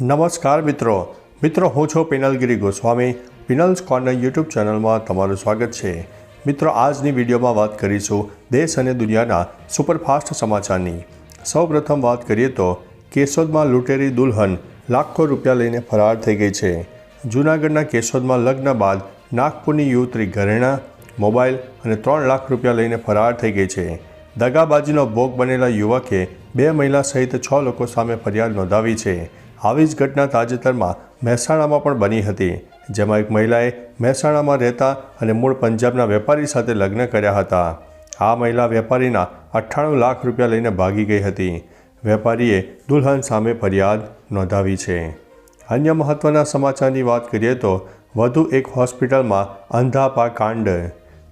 નમસ્કાર મિત્રો. મિત્રો, હું છું પિનલગીરી ગોસ્વામી. પિનલ્સ કોર્નર યુટ્યુબ ચેનલમાં તમારું સ્વાગત છે. મિત્રો, આજની વિડીયોમાં વાત કરીશું દેશ અને દુનિયાના સુપરફાસ્ટ સમાચારની. સૌપ્રથમ વાત કરીએ તો, કેશોદમાં લૂંટેરી દુલ્હન લાખો રૂપિયા લઈને ફરાર થઈ ગઈ છે. જૂનાગઢના કેશોદમાં લગ્ન બાદ નાગપુરની યુવતી ઘરેણા, મોબાઈલ અને ત્રણ લાખ રૂપિયા લઈને ફરાર થઈ ગઈ છે. દગાબાજીનો ભોગ બનેલા યુવકે બે મહિલા સહિત છ લોકો સામે ફરિયાદ નોંધાવી છે. આવી જ ઘટના તાજેતરમાં મહેસાણામાં પણ બની હતી, જેમાં એક મહિલાએ મહેસાણામાં રહેતા અને મૂળ પંજાબના વેપારી સાથે લગ્ન કર્યા હતા. આ મહિલા વેપારીના અઠ્ઠાણું લાખ રૂપિયા લઈને ભાગી ગઈ હતી. વેપારીએ દુલ્હન સામે ફરિયાદ નોંધાવી છે. અન્ય મહત્ત્વના સમાચારની વાત કરીએ તો, વધુ એક હોસ્પિટલમાં અંધાપા કાંડ.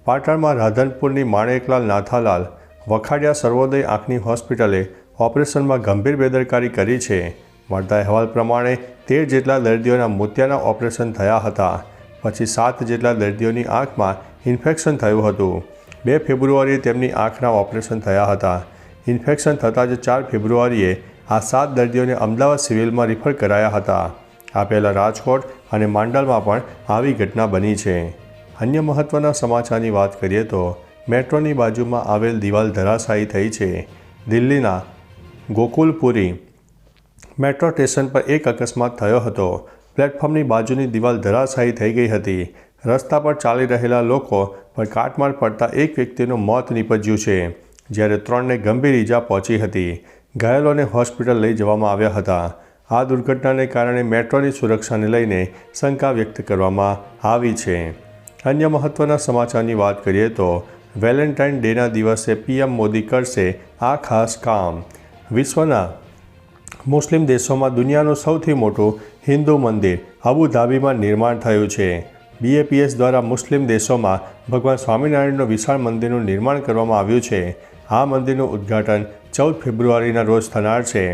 પાટણમાં રાધનપુરની માણેકલાલ નાથાલાલ વખાડિયા સર્વોદય આંખની હોસ્પિટલે ઓપરેશનમાં ગંભીર બેદરકારી કરી છે. મળતા અહેવાલ પ્રમાણે તેર જેટલા દર્દીઓના મોતિયાના ઓપરેશન થયા હતા. પછી સાત જેટલા દર્દીઓની આંખમાં ઇન્ફેક્શન થયું હતું. બે ફેબ્રુઆરીએ તેમની આંખના ઓપરેશન થયા હતા. ઇન્ફેક્શન થતાં જ ચાર ફેબ્રુઆરીએ આ સાત દર્દીઓને અમદાવાદ સિવિલમાં રિફર કરાયા હતા. આ પહેલાં રાજકોટ અને માંડલમાં પણ આવી ઘટના બની છે. અન્ય મહત્ત્વના સમાચારની વાત કરીએ તો, મેટ્રોની બાજુમાં આવેલ દિવાલ ધરાશાયી થઈ છે. દિલ્હીના ગોકુલપુરી મેટ્રો સ્ટેશન પર એક અકસ્માત થયો હતો. પ્લેટફોર્મની બાજુની દિવાલ ધરાશાયી થઈ ગઈ હતી. રસ્તા પર ચાલી રહેલા લોકો પર કાટમાળ પડતા એક વ્યક્તિનું મોત નીપજ્યું છે, જ્યારે ત્રણને ગંભીર ઈજા પહોંચી હતી. ઘાયલોને હોસ્પિટલ લઈ જવામાં આવ્યા હતા. આ દુર્ઘટનાને કારણે મેટ્રોની સુરક્ષાને લઈને શંકા વ્યક્ત કરવામાં આવી છે. અન્ય મહત્ત્વના સમાચારની વાત કરીએ તો, વેલેન્ટાઇન ડેના દિવસે પીએમ મોદી કરશે આ ખાસ કામ. વિશ્વના મુસ્લિમ દેશોમાં દુનિયાનું સૌથી મોટું હિન્દુ મંદિર અબુધાબીમાં નિર્માણ થયું છે. બીએપીએસ દ્વારા મુસ્લિમ દેશોમાં ભગવાન સ્વામિનારાયણનું વિશાળ મંદિરનું નિર્માણ કરવામાં આવ્યું છે. આ મંદિરનું ઉદ્ઘાટન ચૌદ ફેબ્રુઆરીના રોજ થનાર છે.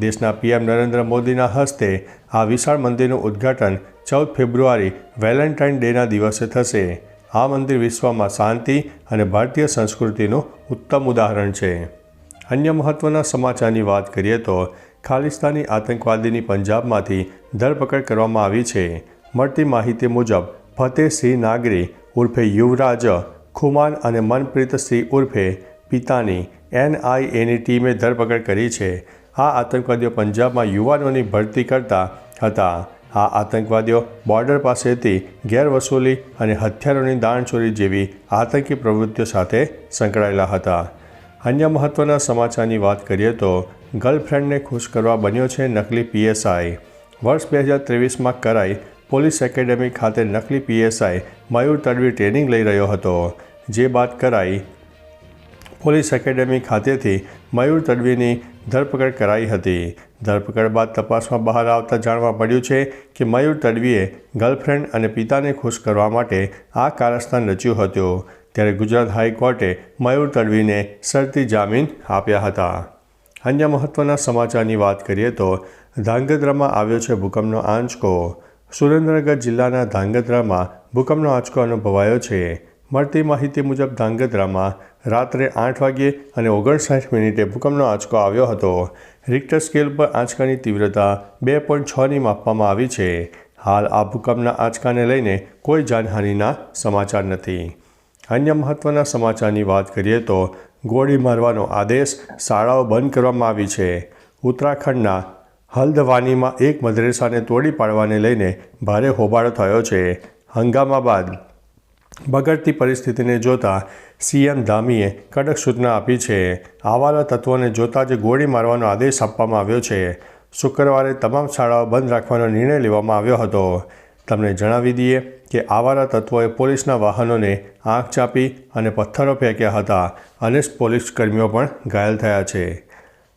દેશના પીએમ નરેન્દ્ર મોદીના હસ્તે આ વિશાળ મંદિરનું ઉદ્ઘાટન ચૌદ ફેબ્રુઆરી વેલેન્ટાઇન ડેના દિવસે થશે. આ મંદિર વિશ્વમાં શાંતિ અને ભારતીય સંસ્કૃતિનું ઉત્તમ ઉદાહરણ છે. અન્ય મહત્ત્વના સમાચારની વાત કરીએ તો ખાલિસ્તાની આતંકવાદીની પંજાબમાંથી ધરપકડ કરવામાં આવી છે. મળતી માહિતી મુજબ ફતેહસિંહ નાગરી ઉર્ફે યુવરાજ, ખુમાન અને મનપ્રીતસિંહ ઉર્ફે પિતાની એનઆઈએની ટીમે ધરપકડ કરી છે. આ આતંકવાદીઓ પંજાબમાં યુવાનોની ભરતી કરતા હતા. આ આતંકવાદીઓ બોર્ડર પાસેથી ગેરવસૂલી અને હથિયારોની દાણચોરી જેવી આતંકી પ્રવૃત્તિઓ સાથે સંકળાયેલા હતા. અન્ય મહત્ત્વના સમાચારની વાત કરીએ તો ગર્લફ્રેન્ડને ખુશ કરવા બન્યો છે નકલી પીએસઆઈ. વર્ષ બે હજાર ત્રેવીસમાં કરાઈ પોલીસ એકેડેમી ખાતે નકલી પીએસઆઈ મયુર તડવી ટ્રેનિંગ લઈ રહ્યો હતો. જે બાદ કરાઈ પોલીસ એકેડેમી ખાતેથી મયુર તડવીની ધરપકડ કરાઈ હતી. ધરપકડ બાદ તપાસમાં બહાર આવતા જાણવા મળ્યું છે કે મયુર તડવીએ ગર્લફ્રેન્ડ અને પિતાને ખુશ કરવા માટે આ કારસ્તાન રચ્યું હતું. ત્યારે ગુજરાત હાઈકોર્ટે મયુર તડવીને શરતી જામીન આપ્યા હતા. અન્ય મહત્ત્વના સમાચારની વાત કરીએ તો ધાંગધ્રામાં આવ્યો છે ભૂકંપનો આંચકો. સુરેન્દ્રનગર જિલ્લાના ધાંગધ્રામાં ભૂકંપનો આંચકો અનુભવાયો છે. મળતી માહિતી મુજબ ધાંગધ્રામાં રાત્રે આઠ વાગ્યે અને ઓગણસાઠ મિનિટે ભૂકંપનો આંચકો આવ્યો હતો. રિક્ટર સ્કેલ પર આંચકાની તીવ્રતા બે પોઈન્ટ છની માપવામાં આવી છે. હાલ આ ભૂકંપના આંચકાને લઈને કોઈ જાનહાનિના સમાચાર નથી. અન્ય મહત્ત્વના સમાચારની વાત કરીએ તો ગોળી મારવાનો આદેશ શાળાઓ બંધ કરવામાં આવી છે. ઉત્તરાખંડના હલ્દવાનીમાં એક મદ્રેસાને તોડી પાડવાને લઈને ભારે હોબાળો થયો છે. હંગામા બાદ બગડતી પરિસ્થિતિને જોતા સીએમ ધામીએ કડક સૂચના આપી છે. આવારા તત્વોને જોતા જ ગોળી મારવાનો આદેશ આપવામાં આવ્યો છે. શુક્રવારે તમામ શાળાઓ બંધ રાખવાનો નિર્ણય લેવામાં આવ્યો હતો. તમને જણાવી દઈએ કે આવારા તત્વોએ પોલીસના વાહનોને આંખ ચાપી અને પથ્થરો ફેંક્યા હતા. અને પોલીસ કર્મીઓ પણ ઘાયલ થયા છે.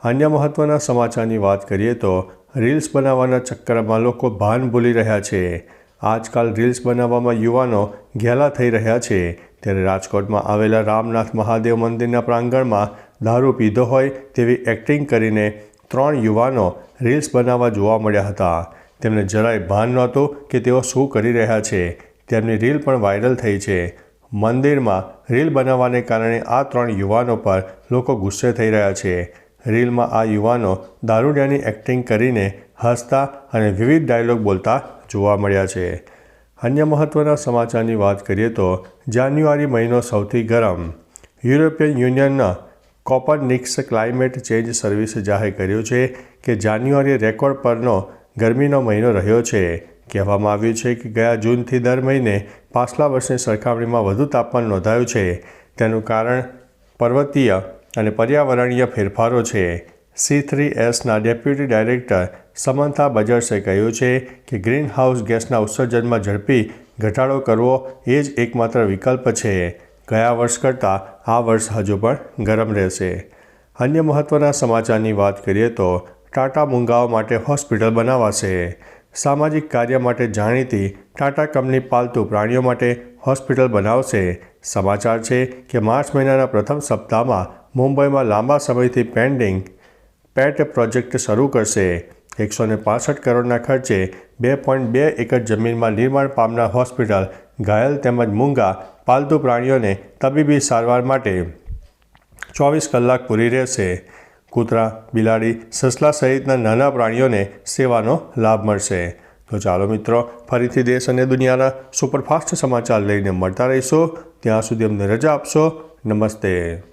અન્ય મહત્ત્વના સમાચારની વાત કરીએ તો રીલ્સ બનાવવાના ચક્કરમાં લોકો ભાન ભૂલી રહ્યા છે. આજકાલ રીલ્સ બનાવવામાં યુવાનો ઘેલા થઈ રહ્યા છે. ત્યારે રાજકોટમાં આવેલા રામનાથ મહાદેવ મંદિરના પ્રાંગણમાં દારૂ પીધો હોય તેવી એક્ટિંગ કરીને ત્રણ યુવાનો રીલ્સ બનાવવા જોવા મળ્યા હતા. તેમને જરાય ભાન નહોતું કે તેઓ શું કરી રહ્યા છે. તેમની રીલ પણ વાયરલ થઈ છે. મંદિરમાં રીલ બનાવવાને કારણે આ ત્રણ યુવાનો પર લોકો ગુસ્સે થઈ રહ્યા છે. રીલમાં આ યુવાનો દારૂડિયાની એક્ટિંગ કરીને હસતા અને વિવિધ ડાયલોગ બોલતા જોવા મળ્યા છે. અન્ય મહત્ત્વના સમાચારની વાત કરીએ તો, જાન્યુઆરી મહિનો સૌથી ગરમ. યુરોપિયન યુનિયનના કોપરનિક્સ ક્લાઇમેટ ચેન્જ સર્વિસે જાહેર કર્યું છે કે જાન્યુઆરી રેકોર્ડ પરનો ગરમીનો મહિનો રહ્યો છે. કહેવામાં આવ્યું છે કે ગયા જૂનથી દર મહિને પાછલા વર્ષની સરખામણીમાં વધુ તાપમાન નોંધાયું છે. તેનું કારણ પર્વતીય અને પર્યાવરણીય ફેરફારો છે. સી થ્રી એસના ડેપ્યુટી ડાયરેક્ટર સમંથા બજર્સે કહ્યું છે કે ગ્રીન હાઉસ ગેસના ઉત્સર્જનમાં ઝડપી ઘટાડો કરવો એ જ એકમાત્ર વિકલ્પ છે. ગયા વર્ષ કરતાં આ વર્ષ હજુ પણ ગરમ રહેશે. અન્ય મહત્ત્વના સમાચારની વાત કરીએ તો ટાટા મૂંગાઓ માટે હોસ્પિટલ બનાવાશે. સામાજિક કાર્ય માટે જાણીતી ટાટા કંપની પાલતુ પ્રાણીઓ માટે હોસ્પિટલ બનાવશે. સમાચાર છે કે માર્ચ મહિનાના પ્રથમ સપ્તાહમાં મુંબઈમાં લાંબા સમયથી પેન્ડિંગ પેટ પ્રોજેક્ટ શરૂ કરશે. એકસો ને પાસઠ કરોડના ખર્ચે બે પોઈન્ટ બે એકર જમીનમાં નિર્માણ પામનાર હોસ્પિટલ ઘાયલ તેમજ મૂંગા પાલતુ પ્રાણીઓને તબીબી સારવાર માટે ચોવીસ કલાક પૂરી રહેશે. કૂતરા, બિલાડી, સસલા સહિતના નાના પ્રાણીઓને સેવાનો લાભ મળશે. તો ચાલો મિત્રો, ફરીથી દેશ અને દુનિયાના સુપરફાસ્ટ સમાચાર લઈને મળતા રહીશો. ત્યાં સુધી અમને રજા આપશો. નમસ્તે.